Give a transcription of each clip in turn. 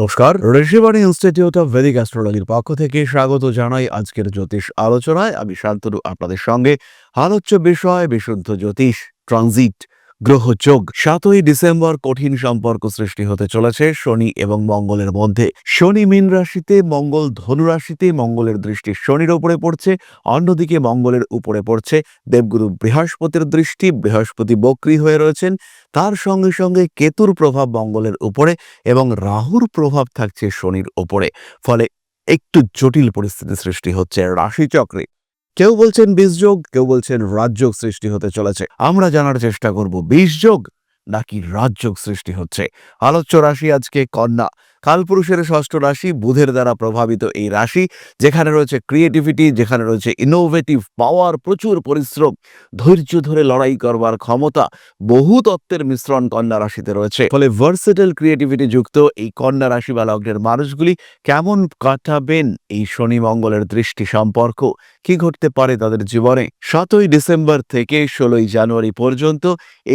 নমস্কার, Rishibani institute of Vedic অ্যাস্ট্রোলজির পক্ষ থেকে স্বাগত জানাই আজকের জ্যোতিষ আলোচনায়। আমি শান্তনু, আপনাদের সঙ্গে আলোচ্য বিষয় বিশুদ্ধ জ্যোতিষ, ট্রানজিট গ্রহযোগ সাতই ডিসেম্বর কঠিন সম্পর্ক সৃষ্টি হতে চলেছে শনি এবং মঙ্গলের মধ্যে। শনি মীন রাশিতে, মঙ্গল ধনু রাশিতে, মঙ্গলের দৃষ্টি শনির উপরে পড়ছে, অন্যদিকে মঙ্গলের উপরে পড়ছে দেবগুরু বৃহস্পতির দৃষ্টি, বৃহস্পতি বক্রী হয়ে রয়েছেন। তার সঙ্গে সঙ্গে কেতুর প্রভাব মঙ্গলের উপরে এবং রাহুর প্রভাব থাকছে শনির ওপরে ফলে একটু জটিল পরিস্থিতি সৃষ্টি হচ্ছে রাশিচক্রে। কেউ বলছেন বীজযোগ কেউ বলছেন রাজযোগ সৃষ্টি হতে চলেছে। আমরা জানার চেষ্টা করব বীজযোগ নাকি রাজযোগ সৃষ্টি হচ্ছে। আলোচ্য রাশি আজকে কন্যা। কালপুরুষের ষষ্ঠ রাশি বুধের দ্বারা প্রভাবিত এই রাশি, যেখানে রয়েছে ক্রিয়েটিভিটি যেখানে রয়েছে ইনোভেটিভ পাওয়ার প্রচুর পরিশ্রম, ধৈর্য ধরে লড়াই করবার ক্ষমতা, বহু তত্ত্বের মিশ্রণ কন্যা রাশিতে রয়েছে। ফলে ভার্সেটাল ক্রিয়েটিভিটি যুক্ত এই কন্যা রাশি বা লগ্নের মানুষগুলি কেমন কাটাবেন? এই শনি মঙ্গলের দৃষ্টি সম্পর্ক কি ঘটতে পারে তাদের জীবনে? সাতই ডিসেম্বর থেকে ষোলোই জানুয়ারি পর্যন্ত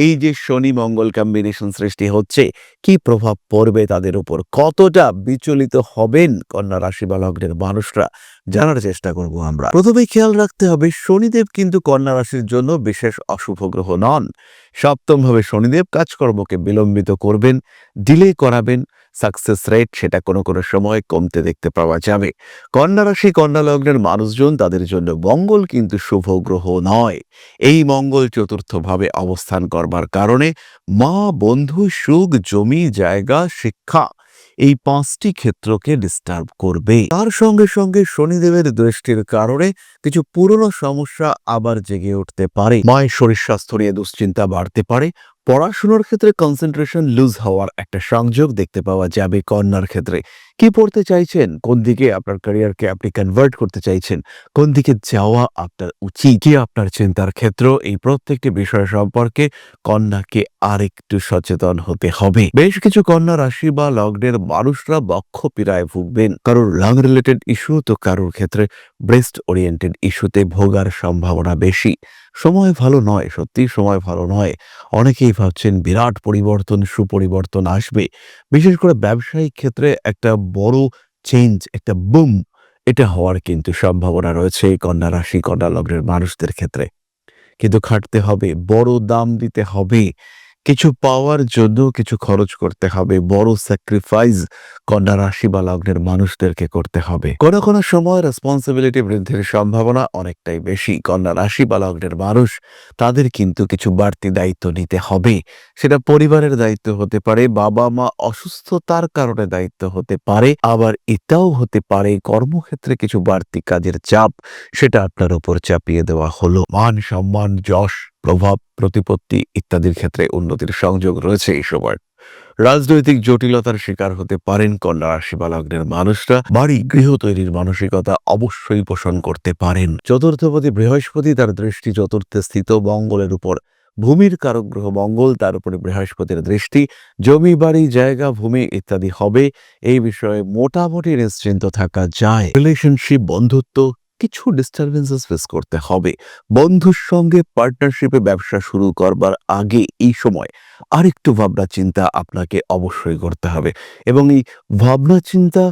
এই যে শনি মঙ্গল কম্বিনেশন সৃষ্টি হচ্ছে, কি প্রভাব পড়বে তাদের উপর? কতটা বিচলিত হবেন কন্যা রাশি বা লগ্নের মানুষরা, জানার চেষ্টা করব আমরা। প্রথমেই খেয়াল রাখতে হবে, শনিদেব কিন্তু কন্যা রাশির জন্য বিশেষ অশুভ গ্রহ নন। সপ্তমভাবে শনিদেব কাজকর্মকে বিলম্বিত করবেন ডিলে করাবেন সাকসেস রেট সেটা কোনো কোনো সময় কমতে দেখতে পাওয়া যাবে। কন্যা রাশি, কন্যা লগ্নের মানুষজন তাদের জন্য মঙ্গল কিন্তু শুভ গ্রহ নয়। এই মঙ্গল চতুর্থভাবে অবস্থান করবার কারণে মা, বন্ধু, সুখ, জমি, জায়গা, শিক্ষা এই পাঁচটি ক্ষেত্রকে ডিস্টার্ব করবে। তার সঙ্গে সঙ্গে শনিদেবের দৃষ্টির কারণে কিছু পুরনো সমস্যা আবার জেগে উঠতে পারে। মায়ের শরীর স্বাস্থ্য নিয়ে দুশ্চিন্তা বাড়তে পারে। পড়াশোনার ক্ষেত্রে কনসেন্ট্রেশন লুজ হওয়ার একটা সংযোগ দেখতে পাওয়া যাবে কন্যার ক্ষেত্রে। কি পড়তে চাইছেন? কোন দিকে আপনার ক্যারিয়ারকে আপনি কনভার্ট করতে চাইছেন? কোন দিকে যাওয়া আপনার উচিত? কি আপনার চিন্তার ক্ষেত্র? এই প্রত্যেকটি বিষয় সম্পর্কে কন্যাকে আরেকটু সচেতন হতে হবে। বেশ কিছু কন্যা রাশি বা লগ্নের মানুষরা বক্ষ পীড়ায় ভুগবেন। কারোর লাং রিলেটেড ইস্যু তো কারোর ক্ষেত্রে ব্রেস্ট ওরিয়েন্টেড ইস্যুতে ভোগার সম্ভাবনা বেশি। সময় ভালো নয়, সত্যি সময় ভালো নয়। অনেকেই ভাবছেন বিরাট পরিবর্তন, সুপরিবর্তন আসবে। বিশেষ করে ব্যবসায়িক ক্ষেত্রে একটা বড় চেঞ্জ একটা বুম এটা হওয়ার কিন্তু সম্ভাবনা রয়েছে কন্যা রাশি, কন্যা লগ্নের মানুষদের ক্ষেত্রে। কিন্তু খাটতে হবে, বড় দাম দিতে হবে। কিছু পাওয়ার জন্য কিছু খরচ করতে হবে, বড় স্যাক্রিফাইস কন্যা রাশি বা লগ্নের মানুষদেরকে করতে হবে। কোনো কোনো সময় রেসপন্সিবিলিটি বৃদ্ধির সম্ভাবনা অনেকটাই বেশি। কন্যা রাশি বা লগ্নের মানুষ, তাদের কিন্তু কিছু বাড়তি দায়িত্ব নিতে হবে। সেটা পরিবারের দায়িত্ব হতে পারে বাবা মা অসুস্থতার কারণে দায়িত্ব হতে পারে, আবার এটাও হতে পারে, কর্মক্ষেত্রে কিছু বাড়তি কাজের চাপ, সেটা আপনার উপর চাপিয়ে দেওয়া হলো। মান সম্মান, যশ প্রভাব, প্রতিপত্তি ইত্যাদির ক্ষেত্রে উন্নতির সংযোগ রয়েছে এই সময়। রাজনৈতিক জটিলতার শিকার হতে পারেন কন্যা রাশি মানুষরা। বাড়ি গৃহ তৈরির মানসিকতা অবশ্যই পোষণ করতে পারেন। চতুর্থপতি বৃহস্পতি তার দৃষ্টি চতুর্থে স্থিত মঙ্গলের উপর। ভূমির কারক গ্রহ মঙ্গল, তার উপরে বৃহস্পতির দৃষ্টি। জমি, বাড়ি, জায়গা, ভূমি ইত্যাদি হবে। এই বিষয়ে মোটামুটি নিশ্চিন্ত থাকা যায়। রিলেশনশিপ বন্ধুত্ব কিছু ডিস্টারবেন্সেস ফেস করতে হবে। বন্ধুর সঙ্গে পার্টনারশিপে ব্যবসা শুরু করবার আগে এই সময় আরেকটু ভাবনা চিন্তা আপনাকে অবশ্যই করতে হবে এবং এই ভাবনা চিন্তা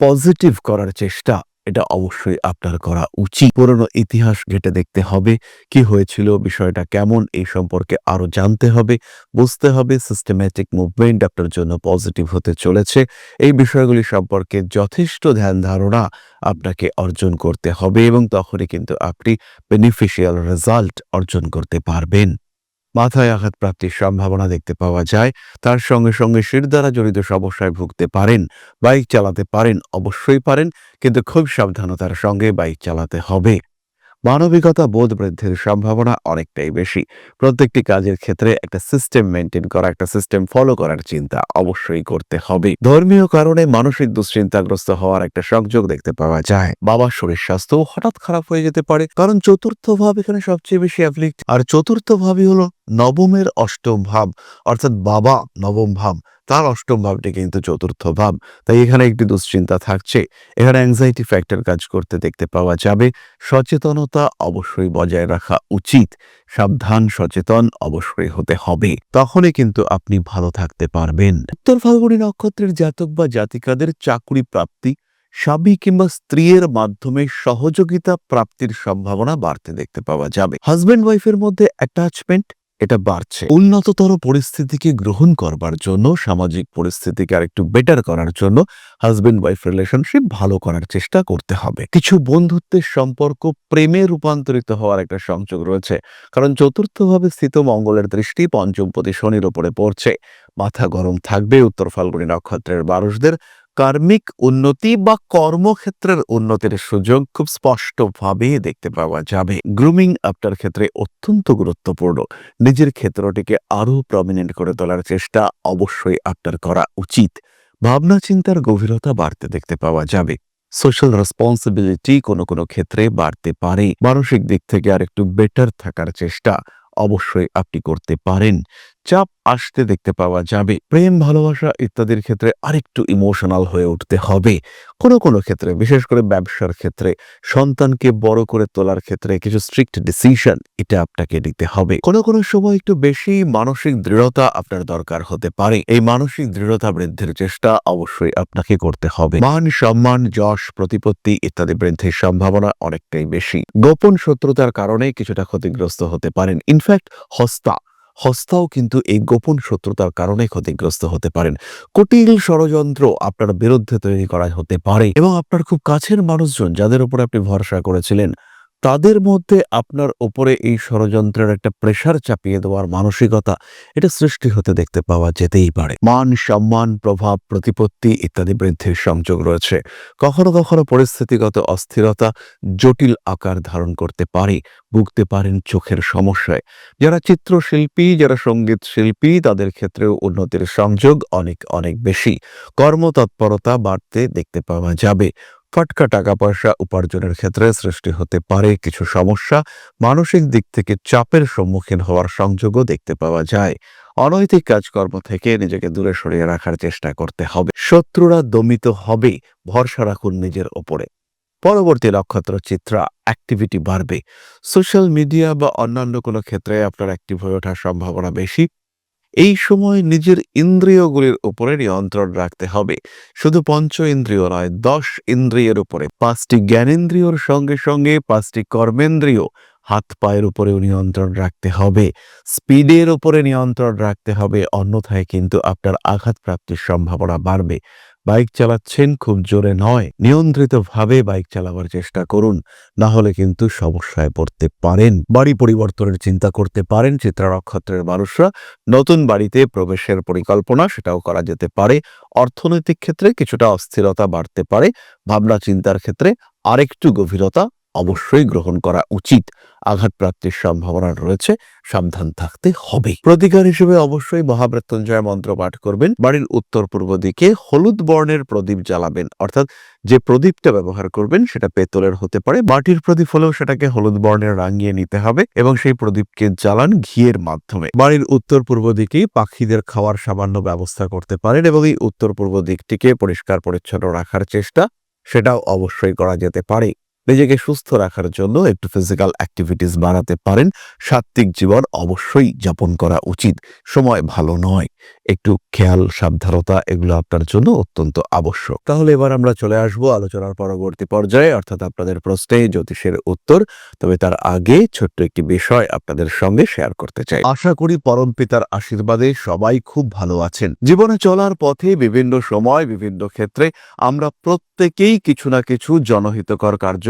পজিটিভ করার চেষ্টা এটা অবশ্যই আপনার করা উচিত। পুরনো ইতিহাস ঘেটে দেখতে হবে, কি হয়েছিল, বিষয়টা কেমন, এই সম্পর্কে আরও জানতে হবে। বুঝতে হবে সিস্টেম্যাটিক মুভমেন্ট আপনার জন্য পজিটিভ হতে চলেছে। এই বিষয়গুলি সম্পর্কে যথেষ্ট ধ্যান ধারণা আপনাকে অর্জন করতে হবে এবং তখনই কিন্তু আপনি বেনিফিশিয়াল রেজাল্ট অর্জন করতে পারবেন। মাথায় আঘাত প্রাপ্তির সম্ভাবনা দেখতে পাওয়া যায়। তার সঙ্গে সঙ্গে শির দ্বারা জড়িত সমস্যায় ভুগতে পারেন, বাইক চালাতে পারেন, অবশ্যই পারেন, কিন্তু খুব সাবধানতার সঙ্গে বাইক চালাতে হবে। মানবিকতা বোধ বৃদ্ধির সম্ভাবনা অনেকটাই বেশি। প্রত্যেকটি কাজের ক্ষেত্রে একটা সিস্টেম মেনটেন করা, একটা সিস্টেম ফলো করার চিন্তা অবশ্যই করতে হবে। ধর্মীয় কারণে মানসিক দুশ্চিন্তাগ্রস্ত হওয়ার একটা সংযোগ দেখতে পাওয়া যায়। বাবার শরীর স্বাস্থ্য হঠাৎ খারাপ হয়ে যেতে পারে, কারণ চতুর্থ ভাব এখানে সবচেয়ে বেশি অ্যাফ্লিক্ট আর চতুর্থ ভাবই হলো নবমের অষ্টম ভাব, অর্থাৎ বাবা নবম ভাব, তার অষ্টম ভাবটি কিন্তু চতুর্থ ভাব। তাই এখানে একটি দুশ্চিন্তা থাকছে। এখানে অ্যাংজাইটি ফ্যাক্টর কাজ করতে দেখতে পাওয়া যাবে। সচেতনতা অবশ্যই বজায় রাখা উচিত। সাবধান, সচেতন অবশ্যই হতে হবে। তখনই কিন্তু আপনি ভালো থাকতে পারবেন। উত্তর ফাল্গুনী নক্ষত্রের জাতক বা জাতিকাদের চাকুরি প্রাপ্তি, স্বামী কিংবা স্ত্রীর মাধ্যমে সহযোগিতা প্রাপ্তির সম্ভাবনা বাড়তে দেখতে পাওয়া যাবে। হাজব্যান্ড ওয়াইফের মধ্যে অ্যাটাচমেন্ট এটা বাড়ছে। উন্নততর পরিস্থিতিকে গ্রহণ করবার জন্য, সামাজিক পরিস্থিতিকে আরেকটু বেটার করার জন্য হাজব্যান্ড ওয়াইফ রিলেশনশিপ ভালো করার চেষ্টা করতে হবে। কিছু বন্ধুত্বের সম্পর্ক প্রেমে রূপান্তরিত হওয়ার একটা সংযোগ রয়েছে। কারণ চতুর্থভাবে স্থিত মঙ্গলের দৃষ্টি পঞ্চমপতি শনির ওপরে পড়ছে। মাথা গরম থাকবে উত্তর ফাল্গুনি নক্ষত্রের মানুষদের কার্মিক উন্নতি বা কর্মক্ষেত্রের উন্নতির সুযোগ খুব স্পষ্টভাবে দেখতে পাওয়া যাবে। গ্রুমিং আপনার ক্ষেত্রে অত্যন্ত গুরুত্বপূর্ণ। নিজের ক্ষেত্রটিকে আরও প্রমিনেন্ট করে তোলার চেষ্টা অবশ্যই আপনার করা উচিত। ভাবনা চিন্তার গভীরতা বাড়তে দেখতে পাওয়া যাবে। সোশ্যাল রেসপন্সিবিলিটি কোনো কোনো ক্ষেত্রে বাড়তে পারে। মানসিক দিক থেকে আর একটু বেটার থাকার চেষ্টা অবশ্যই আপনি করতে পারেন। চাপ আসতে দেখতে পাওয়া যাবে। প্রেম, ভালোবাসা ইত্যাদির ক্ষেত্রে আরেকটু ইমোশনাল হয়ে উঠতে হবে। কোনো কোনো ক্ষেত্রে, বিশেষ করে ব্যবসার ক্ষেত্রে, সন্তানকে বড় করে তোলার ক্ষেত্রে কিছু স্ট্রিক্ট ডিসিশন এটা আপনাকে নিতে হবে। কোনো কোনো সময় একটু বেশি মানসিক দৃঢ়তা আপনার দরকার হতে পারে। এই মানসিক দৃঢ়তা বৃদ্ধির চেষ্টা অবশ্যই আপনাকে করতে হবে। মান, সম্মান, যশ, প্রতিপত্তি ইত্যাদি বৃদ্ধির সম্ভাবনা অনেকটাই বেশি। গোপন শত্রুতার কারণে কিছুটা ক্ষতিগ্রস্ত হতে পারেন। ইনফ্যাক্ট হস্তা হস্তাও কিন্তু এই গোপন শত্রুতার কারণে ক্ষতিগ্রস্ত হতে পারেন। কুটিল ষড়যন্ত্র আপনার বিরুদ্ধে তৈরি করা হতে পারে এবং আপনার খুব কাছের মানুষজন যাদের উপর আপনি ভরসা করেছিলেন তাদের মধ্যে আপনার ওপরে এই ষড়যন্ত্রের একটা প্রেশার চাপিয়ে দেওয়ার মানসিকতা এটা সৃষ্টি হতে দেখতে পাওয়া যেতেই পারে। মান, সম্মান, প্রভাব, প্রতিপত্তি ইত্যাদি বৃদ্ধির সংযোগ রয়েছে। কখনো কখনো পরিস্থিতিগত অস্থিরতা জটিল আকার ধারণ করতে পারে, ভুগতে পারেন চোখের সমস্যায়। যারা চিত্রশিল্পী, যারা সংগীত শিল্পী তাদের ক্ষেত্রেও উন্নতির সংযোগ অনেক অনেক বেশি। কর্মতৎপরতা বাড়তে দেখতে পাওয়া যাবে। ফাটকা টাকা পয়সা উপার্জনের ক্ষেত্রে সৃষ্টি হতে পারে কিছু সমস্যা। মানসিক দিক থেকে চাপের সম্মুখীন হওয়ার সংযোগও দেখতে পাওয়া যায়। অনৈতিক কাজকর্ম থেকে নিজেকে দূরে সরিয়ে রাখার চেষ্টা করতে হবে। শত্রুরা দমিত হবে, ভরসা রাখুন নিজের ওপরে। পরবর্তী নক্ষত্র চিত্রা অ্যাক্টিভিটি বাড়বে। সোশ্যাল মিডিয়া বা অন্যান্য কোনো ক্ষেত্রে আপনার অ্যাক্টিভ হয়ে ওঠার সম্ভাবনা বেশি। এই সময় নিজের ইন্দ্রিয়গুলির উপরে নিয়ন্ত্রণ রাখতে হবে। শুধু পঞ্চ ইন্দ্রিয় নয়, দশ ইন্দ্রিয়ের উপরে। পাঁচটি জ্ঞানেন্দ্রিয়র সঙ্গে সঙ্গে পাঁচটি কর্মেন্দ্রিয় হাত পায়ের উপরেও নিয়ন্ত্রণ রাখতে হবে। স্পিডের উপরে নিয়ন্ত্রণ রাখতে হবে, অন্যথায় কিন্তু আপনার আঘাতপ্রাপ্তির সম্ভাবনা বাড়বে। বাইক চালাচ্ছেন খুব জোরে নয়। নিয়ন্ত্রিতভাবে বাইক চালাবার চেষ্টা করুন, না হলে কিন্তু সমস্যায় পড়তে পারেন। বাড়ি পরিবর্তনের চিন্তা করতে পারেন চিত্রা নক্ষত্রের মানুষরা। নতুন বাড়িতে প্রবেশের পরিকল্পনা সেটাও করা যেতে পারে। অর্থনৈতিক ক্ষেত্রে কিছুটা অস্থিরতা বাড়তে পারে। ভাবনা চিন্তার ক্ষেত্রে আরেকটু গভীরতা অবশ্যই গ্রহণ করা উচিত। আঘাত প্রাপ্তির সম্ভাবনা রয়েছে, সাবধান থাকতে হবে প্রতিকার হিসেবে অবশ্যই মহামৃত্যুঞ্জয় মন্ত্র পাঠ করবেন। বাড়ির উত্তর পূর্ব দিকে হলুদ বর্ণের প্রদীপ জ্বালাবেন, অর্থাৎ যে প্রদীপটা ব্যবহার করবেন সেটা পেতলের হতে পারে, মাটির প্রদীপ হলেও সেটাকে হলুদ বর্ণের রাঙিয়ে নিতে হবে এবং সেই প্রদীপকে জ্বালান ঘিয়ের মাধ্যমে। বাড়ির উত্তর পূর্ব দিকেই পাখিদের খাওয়ার সামান্য ব্যবস্থা করতে পারেন এবং এই উত্তর পূর্ব দিকটিকে পরিষ্কার পরিচ্ছন্ন রাখার চেষ্টা, সেটাও অবশ্যই করা যেতে পারে। নিজেকে সুস্থ রাখার জন্য একটু ফিজিক্যাল অ্যাক্টিভিটিস বাড়াতে পারেন। সাত্ত্বিক জীবন অবশ্যই যাপন করা উচিত। সময় ভালো নয়। একটু খেয়াল, সাবধানতা এগুলো আপনার জন্য অত্যন্ত আবশ্যক। তাহলে এবার আমরা চলে আসব আলোচনার পরবর্তী পর্যায়ে, অর্থাৎ আপনাদের প্রশ্নে জ্যোতিষের উত্তর। তবে তার আগে ছোট্ট একটি বিষয় আপনাদের সঙ্গে শেয়ার করতে চাই। আশা করি পরম পিতার আশীর্বাদে সবাই খুব ভালো আছেন। জীবনে চলার পথে বিভিন্ন সময়, বিভিন্ন ক্ষেত্রে আমরা প্রত্যেকেই কিছু না কিছু জনহিতকর কার্য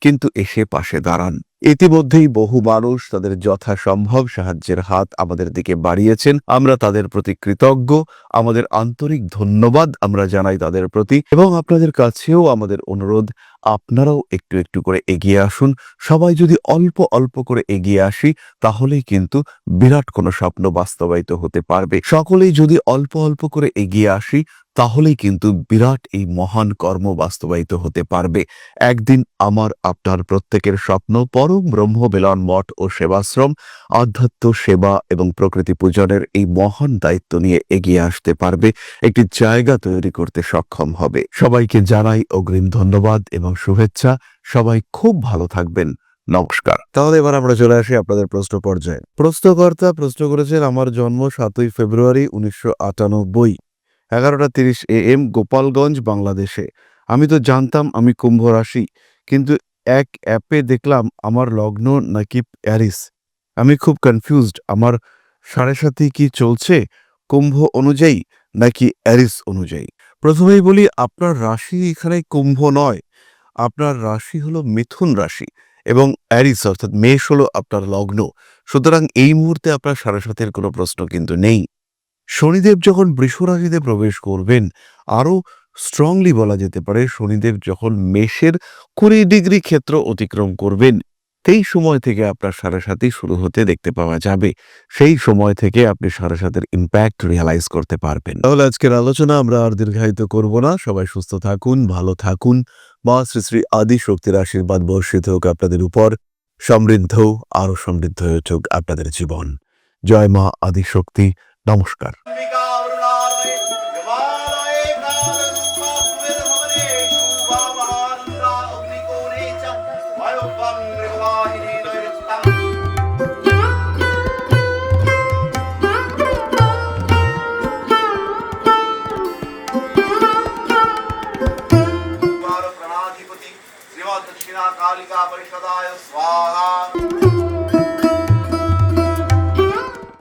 কিন্তু এসে পাশে দাঁড়ান। ইতিমধ্যেই বহু মানুষ তাদের যথাসম্ভব সাহায্যের হাত আমাদের দিকে বাড়িয়েছেন। আমরা তাদের প্রতি কৃতজ্ঞ। আমাদের আন্তরিক ধন্যবাদ আমরা জানাই তাদের প্রতি। এবং আপনাদের কাছেও আমাদের অনুরোধ, আপনারাও একটু একটু করে এগিয়ে আসুন। সবাই যদি অল্প অল্প করে এগিয়ে আসি, তাহলেই কিন্তু বিরাট কোনো স্বপ্ন বাস্তবায়িত হতে পারবে। সকলেই যদি অল্প অল্প করে এগিয়ে আসি তাহলেই কিন্তু বিরাট এই মহান কর্ম বাস্তবায়িত হতে পারবে। একদিন আমার, আপনার প্রত্যেকের স্বপ্ন পরম ব্রহ্ম বেলন মঠ ও সেবাশ্রম, আধ্যাত্ম সেবা এবং প্রকৃতি পূজনের এই মহান দায়িত্ব নিয়ে এগিয়ে আসতে পারবে। একটি জায়গা তৈরি করতে সক্ষম হবে। সবাইকে জানাই অগ্রিম ধন্যবাদ এবং শুভেচ্ছা। সবাই খুব ভালো থাকবেন। নমস্কার। তাহলে এবার আমরা চলে আসি আপনাদের প্রশ্ন পর্যায়ে। প্রশ্নকর্তা প্রশ্ন করেছেন, আমার জন্ম সাতই ফেব্রুয়ারি উনিশশো আটানব্বই। এগারোটা তিরিশ এ এম গোপালগঞ্জ, বাংলাদেশে। আমি তো জানতাম আমি কুম্ভ রাশি, কিন্তু এক অ্যাপে দেখলাম আমার লগ্ন নাকি প্যারিস আমি খুব কনফিউজড আমার সাড়ে সাথে কি চলছে? কুম্ভ অনুযায়ী নাকি অ্যারিস অনুযায়ী? প্রথমেই বলি, আপনার রাশি এখানে কুম্ভ নয়। আপনার রাশি হলো মিথুন রাশি এবং অ্যারিস, অর্থাৎ মেষ হলো আপনার লগ্ন। সুতরাং এই মুহূর্তে আপনার সাড়ে সাতের কোনো প্রশ্ন কিন্তু নেই। শনিদেব যখন বৃষ রাশিতে প্রবেশ করবেন, আরও স্ট্রংলি বলা যেতে পারে শনিদেব যখন মেষের কুড়ি ডিগ্রি ক্ষেত্র অতিক্রম করবেন, সেই সময় থেকে আপনার সাড়ে সাথে শুরু হতে দেখতে পাওয়া যাবে। সেই সময় থেকে আপনি সাড়ে সাতের ইম্প্যাক্ট রিয়ালাইজ করতে পারবেন। তাহলে আজকের আলোচনা আমরা আর দীর্ঘায়িত করব না। সবাই সুস্থ থাকুন, ভালো থাকুন। মা শ্রী শ্রী আদি শক্তির আশীর্বাদ বর্ষিত হোক আপনাদের উপর, সমৃদ্ধ আরও সমৃদ্ধ হয়ে উঠুক আপনাদের জীবন। জয় মা আদি শক্তি। নমস্কার।